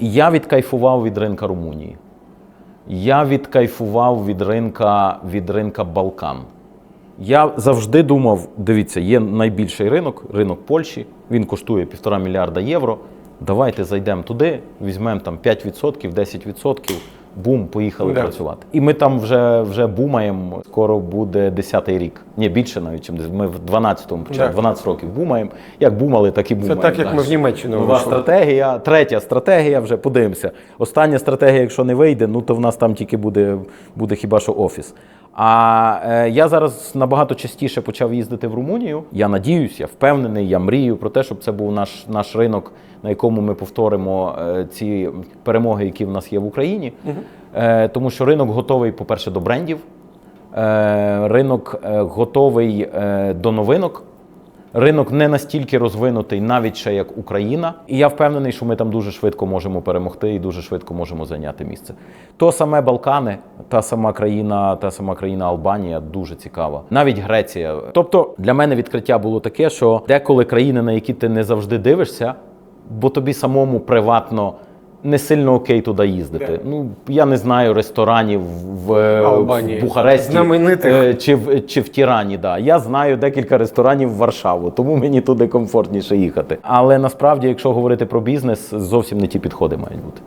Я відкайфував від ринка Румунії. Я відкайфував від ринка, від ринка Балкан. Я завжди думав: дивіться, є найбільший ринок, ринок Польщі. Він коштує півтора мільярда євро. Давайте зайдемо туди, візьмемо там 5%, 10%, бум, поїхали Да. працювати. І ми там вже, вже бумаємо. Скоро буде 10-й рік. Ні, більше навіть, чим ми в 12-му почали, Да. 12 років бумаємо. Як бумали, так і Це так, як ми в Німеччину Нова вийшли. стратегія, третя стратегія, вже подивимося. Остання стратегія, якщо не вийде, ну то в нас там тільки буде, буде хіба що офіс. А е, я зараз набагато частіше почав їздити в Румунію. Я надіюсь, я впевнений, я мрію про те, щоб це був наш, наш ринок, на якому ми повторимо е, ці перемоги, які в нас є в Україні. Е, тому що ринок готовий, по-перше, до брендів. Е, ринок е, готовий е, до новинок. Ринок не настільки розвинутий, навіть ще як Україна, і я впевнений, що ми там дуже швидко можемо перемогти і дуже швидко можемо зайняти місце. То саме Балкани, та сама країна, та сама країна Албанія дуже цікава. Навіть Греція. Тобто для мене відкриття було таке, що деколи країни, на які ти не завжди дивишся, бо тобі самому приватно. Не сильно окей туди їздити. Ну я не знаю ресторанів в, в Бухаресті Знаменитих. е, чи в чи в Тірані. Да. Я знаю декілька ресторанів в Варшаву, тому мені туди комфортніше їхати. Але насправді, якщо говорити про бізнес, зовсім не ті підходи мають бути.